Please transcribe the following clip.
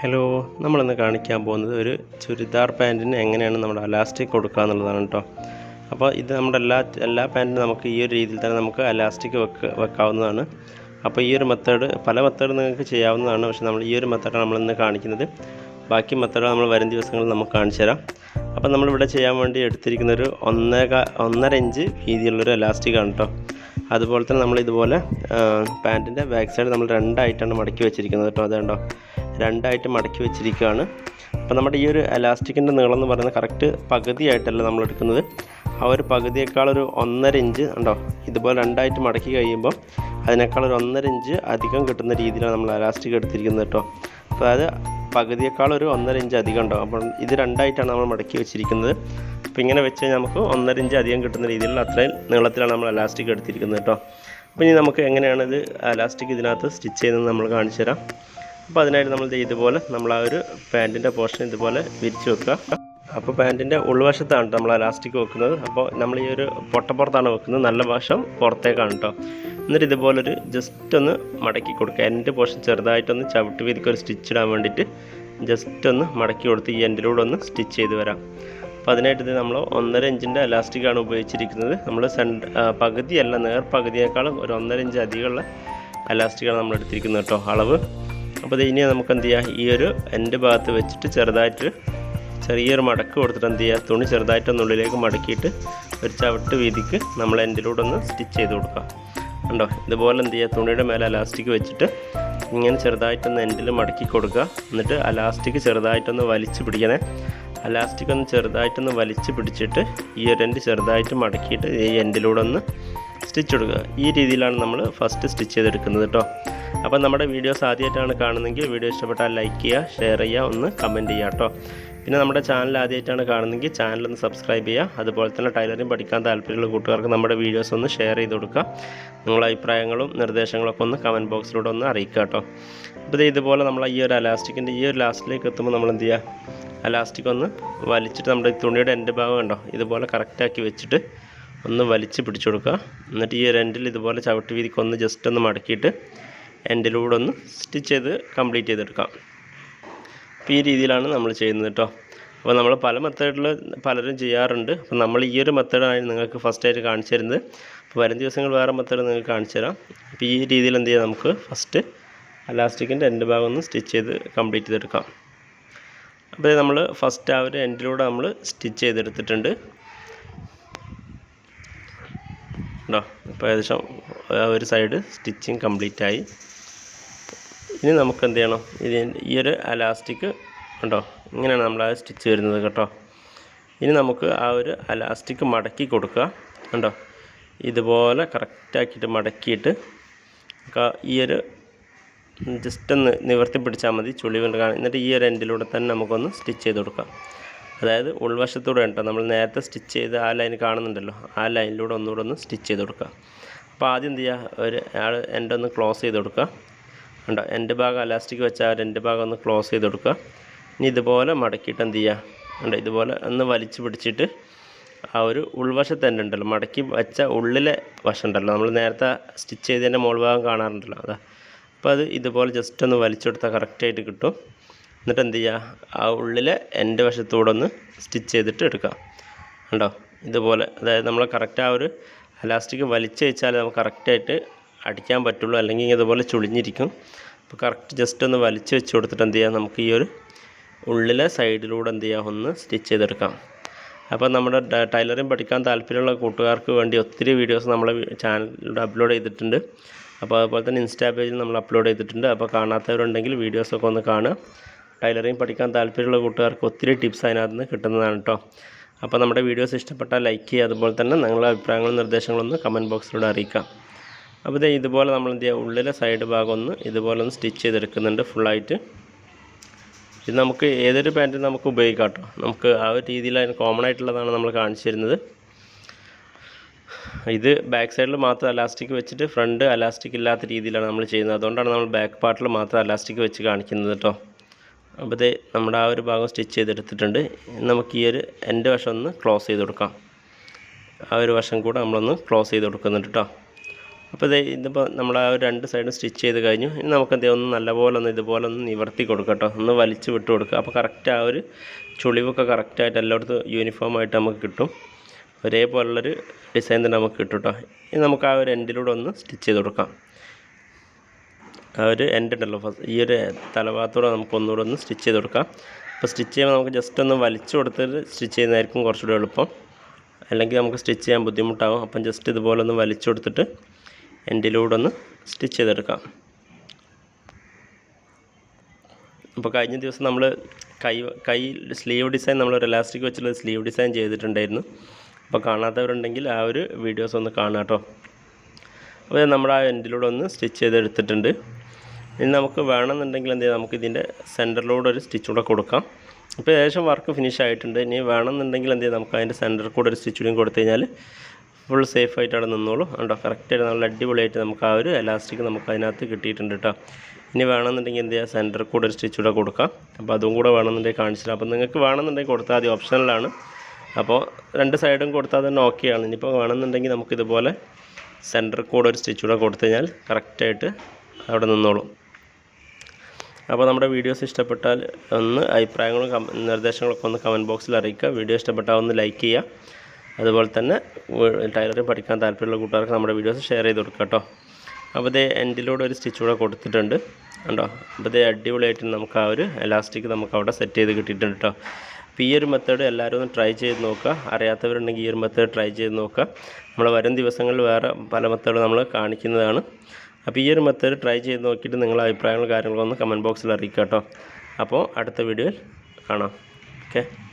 Hello നമ്മളിന്ന് കാണിക്കാൻ പോകുന്നത് ഒരു ചുരിദാർ പാന്റിന് എങ്ങനെയാണ് നമ്മുടെ അലാസ്റ്റിക് കൊടുക്കുക എന്നുള്ളതാണ് കേട്ടോ അപ്പോൾ ഇത് നമ്മുടെ എല്ലാ എല്ലാ പാന്റിനും നമുക്ക് ഈ ഒരു രീതിയിൽ തന്നെ നമുക്ക് അലാസ്റ്റിക് വെക്ക വെക്കാവുന്നതാണ്. അപ്പോൾ ഈ ഒരു മെത്തേഡ് പല മെത്തേഡ് നിങ്ങൾക്ക് ചെയ്യാവുന്നതാണ്. പക്ഷേ നമ്മൾ ഈ ഒരു മെത്തേഡാണ് നമ്മളിന്ന് കാണിക്കുന്നത്. ബാക്കി മെത്തേഡ് നമ്മൾ വരും ദിവസങ്ങളിൽ നമുക്ക് കാണിച്ചു തരാം. അപ്പോൾ നമ്മളിവിടെ ചെയ്യാൻ വേണ്ടി എടുത്തിരിക്കുന്ന ഒരു ഒന്നര ഒന്നര ഇഞ്ച് വീതിയുള്ളൊരു അലാസ്റ്റിക്കാണ് കേട്ടോ അതുപോലെ തന്നെ നമ്മൾ ഇതുപോലെ പാന്റിന്റെ ബാക്ക് സൈഡ് നമ്മൾ രണ്ടായിട്ടാണ് മടക്കി വെച്ചിരിക്കുന്നത് കേട്ടോ അതുകൊണ്ടോ രണ്ടായിട്ട് മടക്കി വെച്ചിരിക്കുകയാണ്. അപ്പോൾ നമ്മുടെ ഈ ഒരു എലാസ്റ്റിക്കിന്റെ നീളം എന്ന് പറയുന്നത് കറക്റ്റ് പകുതിയായിട്ടല്ല നമ്മൾ എടുക്കുന്നത്. ആ ഒരു പകുതിയേക്കാൾ ഒരു ഒന്നര ഇഞ്ച് ഉണ്ടോ? ഇതുപോലെ രണ്ടായിട്ട് മടക്കി കഴിയുമ്പോൾ അതിനേക്കാൾ ഒരു ഒന്നര ഇഞ്ച് അധികം കിട്ടുന്ന രീതിയിലാണ് നമ്മൾ എലാസ്റ്റിക് എടുത്തിരിക്കുന്നത് കേട്ടോ. അതായത് പകുതിയേക്കാൾ ഒരു ഒന്നര ഇഞ്ച് അധികം ഉണ്ടാവും അപ്പം ഇത് രണ്ടായിട്ടാണ് നമ്മൾ മടക്കി വെച്ചിരിക്കുന്നത്. അപ്പോൾ ഇങ്ങനെ വെച്ച് കഴിഞ്ഞാൽ നമുക്ക് ഒന്നര ഇഞ്ച് അധികം കിട്ടുന്ന രീതിയിലുള്ള അത്രയും നീളത്തിലാണ് നമ്മൾ എലാസ്റ്റിക് എടുത്തിരിക്കുന്നത് കേട്ടോ. അപ്പോൾ ഇനി നമുക്ക് എങ്ങനെയാണ് ഇത് എലാസ്റ്റിക് ഇതിനകത്ത് സ്റ്റിച്ച് ചെയ്യുന്നത് നമ്മൾ കാണിച്ചു തരാം. അപ്പോൾ അതിനായിട്ട് നമ്മൾ ഇതുപോലെ നമ്മൾ ആ ഒരു പാന്റിന്റെ പോർഷൻ ഇതുപോലെ വിരിച്ച് വെക്കുക. അപ്പോൾ പാന്റിന്റെ ഉൾവശത്താണ് നമ്മൾ ഇലാസ്റ്റിക് വെക്കുന്നത്. അപ്പോൾ നമ്മൾ ഈ ഒരു പൊട്ടപ്പുറത്താണ് വെക്കുന്നത്. നല്ല വശം പുറത്തേക്കാണ് കേട്ടോ എന്നിട്ട് ഇതുപോലൊരു ജസ്റ്റ് ഒന്ന് മടക്കി കൊടുക്കുക. എന്റെ പോർഷൻ ചെറുതായിട്ടൊന്ന് ചവിട്ട് വീതിക്ക് ഒരു സ്റ്റിച്ച് ഇടാൻ വേണ്ടിയിട്ട് ജസ്റ്റ് ഒന്ന് മടക്കി കൊടുത്ത് ഈ എൻഡിലൂടെ ഒന്ന് സ്റ്റിച്ച് ചെയ്ത് വരാം. അപ്പോൾ അതിനായിട്ട് ഇത് നമ്മൾ ഒന്നര ഇഞ്ചിന്റെ ഇലാസ്റ്റിക്കാണ് ഉപയോഗിച്ചിരിക്കുന്നത്. നമ്മൾ സെൻഡ് പകുതിയല്ല നേർ പകുതിയേക്കാളും ഒരു ഒന്നര ഇഞ്ച് അധികമുള്ള ഇലാസ്റ്റിക്കാണ് നമ്മൾ എടുത്തിരിക്കുന്നത് കേട്ടോ അളവ് അപ്പോൾ ഇനി നമുക്ക് എന്ത് ചെയ്യുക ഈ ഒരു എന്റെ ഭാഗത്ത് വെച്ചിട്ട് ചെറുതായിട്ട് ചെറിയൊരു മടക്ക് കൊടുത്തിട്ട് എന്ത് ചെയ്യുക തുണി ചെറുതായിട്ടൊന്ന് ഉള്ളിലേക്ക് മടക്കിയിട്ട് ഒരു ചവിട്ട് വീതിക്ക് നമ്മൾ എന്റിലൂടെ ഒന്ന് സ്റ്റിച്ച് ചെയ്ത് കൊടുക്കാം. ഉണ്ടോ ഇതുപോലെ എന്ത് ചെയ്യുക തുണിയുടെ മേലെ അലാസ്റ്റിക് വെച്ചിട്ട് ഇങ്ങനെ ചെറുതായിട്ടൊന്ന് എൻഡിൽ മടക്കി കൊടുക്കുക. എന്നിട്ട് അലാസ്റ്റിക് ചെറുതായിട്ടൊന്ന് വലിച്ചു പിടിക്കണേ. അലാസ്റ്റിക് ഒന്ന് ചെറുതായിട്ടൊന്ന് വലിച്ചു പിടിച്ചിട്ട് ഈ ഒരു എൻഡ് ചെറുതായിട്ട് മടക്കിയിട്ട് ഈ എൻഡിലൂടെ ഒന്ന് സ്റ്റിച്ച് കൊടുക്കുക. ഈ രീതിയിലാണ് നമ്മൾ ഫസ്റ്റ് സ്റ്റിച്ച് ചെയ്തെടുക്കുന്നത് കേട്ടോ അപ്പോൾ നമ്മുടെ വീഡിയോസ് ആദ്യമായിട്ടാണ് കാണുന്നതെങ്കിൽ വീഡിയോ ഇഷ്ടപ്പെട്ടാൽ ലൈക്ക് ചെയ്യുക ഷെയർ ചെയ്യുക ഒന്ന് കമന്റ് ചെയ്യുക കേട്ടോ. പിന്നെ നമ്മുടെ ചാനൽ ആദ്യമായിട്ടാണ് കാണുന്നതെങ്കിൽ ചാനൽ ഒന്ന് സബ്സ്ക്രൈബ് ചെയ്യുക. അതുപോലെ തന്നെ ടൈലറിംഗ് പഠിക്കാൻ താല്പര്യമുള്ള കൂട്ടുകാർക്ക് നമ്മുടെ വീഡിയോസ് ഒന്ന് ഷെയർ ചെയ്ത് കൊടുക്കുക. നിങ്ങളുടെ അഭിപ്രായങ്ങളും നിർദ്ദേശങ്ങളൊക്കെ ഒന്ന് കമന്റ് ബോക്സിലൂടെ ഒന്ന് അറിയിക്കുക കേട്ടോ. അപ്പോൾ ഇതുപോലെ നമ്മൾ ഈ ഒരു അലാസ്റ്റിക്കിന്റെ ഈ ഒരു ലാസ്റ്റിലേക്ക് എത്തുമ്പോൾ നമ്മൾ എന്ത് ചെയ്യുക? അലാസ്റ്റിക് ഒന്ന് വലിച്ചിട്ട് നമ്മുടെ തുണിയുടെ എന്റെ ഭാഗം ഉണ്ടോ ഇതുപോലെ കറക്റ്റാക്കി വെച്ചിട്ട് ഒന്ന് വലിച്ച് പിടിച്ചു കൊടുക്കുക. എന്നിട്ട് ഈ ഒരു എൻഡിൽ ഇതുപോലെ ചവിട്ട് വീതിക്കൊന്ന് ജസ്റ്റ് ഒന്ന് മടക്കിയിട്ട് എൻഡിലൂടെ ഒന്ന് സ്റ്റിച്ച് ചെയ്ത് കംപ്ലീറ്റ് ചെയ്തെടുക്കാം. അപ്പോൾ ഈ രീതിയിലാണ് നമ്മൾ ചെയ്യുന്നത് കേട്ടോ അപ്പോൾ നമ്മൾ പല മെത്തേഡിൽ പലരും ചെയ്യാറുണ്ട്. അപ്പോൾ നമ്മൾ ഈ ഒരു മെത്തേഡാണ് നിങ്ങൾക്ക് ഫസ്റ്റായിട്ട് കാണിച്ചു തരുന്നത് അപ്പോൾ വരും ദിവസങ്ങൾ വേറെ മെത്തേഡ് നിങ്ങൾക്ക് കാണിച്ചു തരാം അപ്പോൾ ഈ രീതിയിൽ എന്ത് ചെയ്യാം നമുക്ക് ഫസ്റ്റ് അലാസ്റ്റിക്കിന്റെ എൻഡ് ഭാഗം ഒന്ന് സ്റ്റിച്ച് ചെയ്ത് കംപ്ലീറ്റ് ചെയ്തെടുക്കാം. അപ്പോൾ നമ്മൾ ഫസ്റ്റ് ആ ഒരു എൻഡിലൂടെ നമ്മൾ സ്റ്റിച്ച് ചെയ്തെടുത്തിട്ടുണ്ട്. ഉണ്ടോ? ഇപ്പോൾ ഏകദേശം ഒരു സൈഡ് സ്റ്റിച്ചിങ് കംപ്ലീറ്റ് ആയി. ഇനി നമുക്ക് എന്ത് ചെയ്യണം? ഇത് ഈ ഒരു അലാസ്റ്റിക് ഉണ്ടോ? ഇങ്ങനെയാണ് നമ്മൾ ആ സ്റ്റിച്ച് വരുന്നത് കേട്ടോ. ഇനി നമുക്ക് ആ ഒരു അലാസ്റ്റിക് മടക്കി കൊടുക്കുക. ഉണ്ടോ ഇതുപോലെ കറക്റ്റാക്കിയിട്ട് മടക്കിയിട്ട് ഈ ഒരു ജസ്റ്റ് ഒന്ന് നിവർത്തി പിടിച്ചാൽ മതി. ചുളിവുണ്ട് കാണാൻ. കാണാം എന്നിട്ട് ഈ ഒരു എൻഡിലൂടെ തന്നെ നമുക്കൊന്ന് സ്റ്റിച്ച് ചെയ്ത് കൊടുക്കാം. അതായത് ഉൾവശത്തൂടെ കേട്ടോ നമ്മൾ നേരത്തെ സ്റ്റിച്ച് ചെയ്ത് ആ ലൈൻ കാണുന്നുണ്ടല്ലോ. ആ ലൈനിലൂടെ ഒന്നുകൂടെ ഒന്ന് സ്റ്റിച്ച് ചെയ്ത് കൊടുക്കുക. അപ്പോൾ ആദ്യം എന്ത് ചെയ്യുക? ഒരു ആൾ എന്റെ ഒന്ന് ക്ലോസ് ചെയ്ത് കൊടുക്കുക. ഉണ്ടോ എന്റെ ഭാഗം അലാസ്റ്റിക് വെച്ച ആ രണ്ട് ഭാഗം ഒന്ന് ക്ലോസ് ചെയ്ത് കൊടുക്കുക. ഇനി ഇതുപോലെ മടക്കിയിട്ട് എന്ത് ചെയ്യുക? ഉണ്ടോ ഇതുപോലെ ഒന്ന് വലിച്ചു പിടിച്ചിട്ട് ആ ഒരു ഉൾവശത്ത് തന്നെ ഉണ്ടല്ലോ. മടക്കി വെച്ച ഉള്ളിലെ വശം ഉണ്ടല്ലോ. നമ്മൾ നേരത്തെ സ്റ്റിച്ച് ചെയ്തതിന്റെ മുകൾ ഭാഗം കാണാറുണ്ടല്ലോ. അതാ. അപ്പോൾ അത് ഇതുപോലെ ജസ്റ്റ് ഒന്ന് വലിച്ചെടുത്താൽ കറക്റ്റായിട്ട് കിട്ടും. എന്നിട്ട് എന്ത് ചെയ്യുക ആ ഉള്ളിലെ എന്റെ വശത്തൂടെ ഒന്ന് സ്റ്റിച്ച് ചെയ്തിട്ട് എടുക്കാം. കണ്ടോ? ഇതുപോലെ അതായത് നമ്മൾ കറക്റ്റ് ആ ഒരു അലാസ്റ്റിക് വെച്ചാൽ നമുക്ക് കറക്റ്റായിട്ട് അടിക്കാൻ പറ്റുള്ളൂ. അല്ലെങ്കിൽ ഇതുപോലെ ചുളിഞ്ഞിരിക്കും. അപ്പോൾ കറക്റ്റ് ജസ്റ്റ് ഒന്ന് വലിച്ചു വെച്ച് കൊടുത്തിട്ട് എന്ത് ചെയ്യാം നമുക്ക് ഈ ഒരു ഉള്ളിലെ സൈഡിലൂടെ എന്ത് ചെയ്യാം ഒന്ന് സ്റ്റിച്ച് ചെയ്തെടുക്കാം. അപ്പോൾ നമ്മുടെ ടൈലറിങ് പഠിക്കാൻ താല്പര്യമുള്ള കൂട്ടുകാർക്ക് വേണ്ടി ഒത്തിരി വീഡിയോസ് നമ്മളെ ചാനലിലൂടെ അപ്ലോഡ് ചെയ്തിട്ടുണ്ട്. അപ്പോൾ അതുപോലെ തന്നെ ഇൻസ്റ്റാ പേജിൽ നമ്മൾ അപ്ലോഡ് ചെയ്തിട്ടുണ്ട്. അപ്പോൾ കാണാത്തവരുണ്ടെങ്കിൽ വീഡിയോസൊക്കെ ഒന്ന് കാണുക. ടൈലറിങ് പഠിക്കാൻ താല്പര്യമുള്ള കൂട്ടുകാർക്ക് ഒത്തിരി ടിപ്സ് അതിനകത്ത് നിന്ന് കിട്ടുന്നതാണ് കേട്ടോ. അപ്പോൾ നമ്മുടെ വീഡിയോസ് ഇഷ്ടപ്പെട്ടാൽ ലൈക്ക് ചെയ്യുക അതുപോലെ തന്നെ നിങ്ങളുടെ അഭിപ്രായങ്ങളും നിർദ്ദേശങ്ങളൊന്ന് കമന്റ് ബോക്സിലൂടെ അറിയിക്കാം. അപ്പോൾ ഇതേ ഇതുപോലെ നമ്മൾ എന്ത് ചെയ്യുക ഉള്ളിലെ സൈഡ് ഭാഗം ഒന്ന് ഇതുപോലെ ഒന്ന് സ്റ്റിച്ച് ചെയ്തെടുക്കുന്നുണ്ട് ഫുള്ളായിട്ട്. ഇത് നമുക്ക് ഏതൊരു പാന്റും നമുക്ക് ഉപയോഗിക്കാം കേട്ടോ. നമുക്ക് ആ ഒരു രീതിയിൽ അതിന് കോമൺ ആയിട്ടുള്ളതാണ് നമ്മൾ കാണിച്ചു തരുന്നത്. ഇത് ബാക്ക് സൈഡിൽ മാത്രം അലാസ്റ്റിക് വെച്ചിട്ട് ഫ്രണ്ട് അലാസ്റ്റിക് ഇല്ലാത്ത രീതിയിലാണ് നമ്മൾ ചെയ്യുന്നത്. അതുകൊണ്ടാണ് നമ്മൾ ബാക്ക് പാർട്ടിൽ മാത്രം അലാസ്റ്റിക് വെച്ച് കാണിക്കുന്നത് കേട്ടോ. അപ്പോൾ നമ്മുടെ ആ ഒരു ഭാഗം സ്റ്റിച്ച് ചെയ്തെടുത്തിട്ടുണ്ട്. നമുക്ക് ഈ ഒരു എന്റെ വശം ഒന്ന് ക്ലോസ് ചെയ്ത് കൊടുക്കാം. ആ ഒരു വശം കൂടെ നമ്മളൊന്ന് ക്ലോസ് ചെയ്ത് കൊടുക്കുന്നുണ്ട് കേട്ടോ. അപ്പോൾ ഇതേ ഇതിപ്പോൾ നമ്മൾ ആ ഒരു രണ്ട് സൈഡും സ്റ്റിച്ച് ചെയ്ത് കഴിഞ്ഞു. ഇനി നമുക്ക് എന്ത് ഒന്ന് നല്ലപോലെ ഒന്ന് ഇതുപോലെ ഒന്ന് നിവർത്തി കൊടുക്കുക കേട്ടോ. ഒന്ന് വലിച്ച് വിട്ട് കൊടുക്കുക. അപ്പോൾ കറക്റ്റ് ആ ഒരു ചുളിവൊക്കെ കറക്റ്റായിട്ട് എല്ലായിടത്തും യൂണിഫോം ആയിട്ട് നമുക്ക് കിട്ടും. ഒരേപോലുള്ളൊരു ഡിസൈൻ തന്നെ നമുക്ക് കിട്ടും കേട്ടോ. ഇനി നമുക്ക് ആ ഒരു എൻഡിലൂടെ ഒന്ന് സ്റ്റിച്ച് ചെയ്ത് കൊടുക്കാം. ആ ഒരു എൻഡ് ഉണ്ടല്ലോ. ഫസ്റ്റ് ഈ ഒരു തലഭാഗത്തൂടെ നമുക്ക് ഒന്നുകൂടെ ഒന്ന് സ്റ്റിച്ച് ചെയ്ത് കൊടുക്കാം. അപ്പോൾ സ്റ്റിച്ച് ചെയ്യുമ്പോൾ നമുക്ക് ജസ്റ്റ് ഒന്ന് വലിച്ചു കൊടുത്തിട്ട് സ്റ്റിച്ച് ചെയ്യുന്നതായിരിക്കും കുറച്ചുകൂടി എളുപ്പം. അല്ലെങ്കിൽ നമുക്ക് സ്റ്റിച്ച് ചെയ്യാൻ ബുദ്ധിമുട്ടാകും അപ്പം ജസ്റ്റ് ഇതുപോലെ ഒന്ന് വലിച്ചു കൊടുത്തിട്ട് എൻഡിലൂടെ ഒന്ന് സ്റ്റിച്ച് ചെയ്തെടുക്കാം. അപ്പോൾ കഴിഞ്ഞ ദിവസം നമ്മൾ കൈ കൈ സ്ലീവ് ഡിസൈൻ നമ്മൾ ഒരു ഇലാസ്റ്റിക് വെച്ചുള്ള സ്ലീവ് ഡിസൈൻ ചെയ്തിട്ടുണ്ടായിരുന്നു. അപ്പോൾ കാണാത്തവരുണ്ടെങ്കിൽ ആ ഒരു വീഡിയോസ് ഒന്ന് കാണാം കേട്ടോ. അപ്പോൾ നമ്മൾ ആ എൻഡിലൂടെ ഒന്ന് സ്റ്റിച്ച് ചെയ്തെടുത്തിട്ടുണ്ട്. ഇനി നമുക്ക് വേണമെന്നുണ്ടെങ്കിൽ എന്ത് ചെയ്യാം? നമുക്ക് ഇതിന്റെ സെന്ററിലൂടെ ഒരു സ്റ്റിച്ച് കൂടെ കൊടുക്കാം. ഇപ്പോൾ ഏകദേശം വർക്ക് ഫിനിഷ് ആയിട്ടുണ്ട്. ഇനി വേണമെന്നുണ്ടെങ്കിൽ എന്ത് ചെയ്യാം? നമുക്ക് അതിന്റെ സെന്ററിൽ കൂടെ ഒരു സ്റ്റിച്ച് കൂടി കൊടുത്തു കഴിഞ്ഞാൽ ഫുൾ സേഫ് ആയിട്ട് അവിടെ നിന്നോളൂ. കണ്ടോ? കറക്റ്റായിട്ട് നല്ല അടിപൊളിയായിട്ട് നമുക്ക് ആ ഒരു എലാസ്റ്റിക് നമുക്ക് അതിനകത്ത് കിട്ടിയിട്ടുണ്ട് കേട്ടോ ഇനി വേണമെന്നുണ്ടെങ്കിൽ എന്ത് ചെയ്യുക സെന്ററിൽ കൂടെ ഒരു സ്റ്റിച്ച് കൂടെ കൊടുക്കാം. അപ്പോൾ അതും കൂടെ വേണമെന്നുണ്ടെങ്കിൽ കാണിച്ചില്ല അപ്പോൾ നിങ്ങൾക്ക് വേണമെന്നുണ്ടെങ്കിൽ കൊടുത്താൽ മതി. ഓപ്ഷനിലാണ് അപ്പോൾ രണ്ട് സൈഡും കൊടുത്താൽ തന്നെ ഓക്കെയാണ് ഇനിയിപ്പോൾ വേണമെന്നുണ്ടെങ്കിൽ നമുക്കിതുപോലെ സെന്ററിൽ കൂടെ ഒരു സ്റ്റിച്ച് കൂടെ കൊടുത്തു കഴിഞ്ഞാൽ കറക്റ്റായിട്ട് അവിടെ നിന്നോളും. അപ്പോൾ നമ്മുടെ വീഡിയോസ് ഇഷ്ടപ്പെട്ടാൽ ഒന്ന് അഭിപ്രായങ്ങളും നിർദ്ദേശങ്ങളൊക്കെ ഒന്ന് കമന്റ് ബോക്സിൽ അറിയിക്കുക. വീഡിയോ ഇഷ്ടപ്പെട്ടാൽ ഒന്ന് ലൈക്ക് ചെയ്യുക. അതുപോലെ തന്നെ ടൈലറിംഗ് പഠിക്കാൻ താല്പര്യമുള്ള കൂട്ടുകാർക്ക് നമ്മുടെ വീഡിയോസ് ഷെയർ ചെയ്ത് കൊടുക്കുക കേട്ടോ. അപ്പോൾ ഇതേ എൻഡിലൂടെ ഒരു സ്റ്റിച്ച് കൂടെ കൊടുത്തിട്ടുണ്ട്. കണ്ടോ? അപ്പോൾ ഇതേ അടിപൊളിയായിട്ട് നമുക്ക് ആ ഒരു എലാസ്റ്റിക് നമുക്ക് അവിടെ സെറ്റ് ചെയ്ത് കിട്ടിയിട്ടുണ്ട് കേട്ടോ. അപ്പോൾ ഈ ഒരു മെത്തേഡ് എല്ലാവരും ഒന്ന് ട്രൈ ചെയ്ത് നോക്കുക. അറിയാത്തവരുണ്ടെങ്കിൽ ഈ ഒരു മെത്തേഡ് ട്രൈ ചെയ്ത് നോക്കുക. നമ്മൾ വരും ദിവസങ്ങളിൽ വേറെ പല മെത്തേഡ് നമ്മൾ കാണിക്കുന്നതാണ്. അപ്പോൾ ഈ ഒരു മെത്തേഡ് ട്രൈ ചെയ്ത് നോക്കിയിട്ട് നിങ്ങളുടെ അഭിപ്രായങ്ങളും കാര്യങ്ങളും ഒന്ന് കമന്റ് ബോക്സിൽ അറിയിക്കുക കേട്ടോ. അപ്പോൾ അടുത്ത വീഡിയോയിൽ കാണാം. ഓക്കെ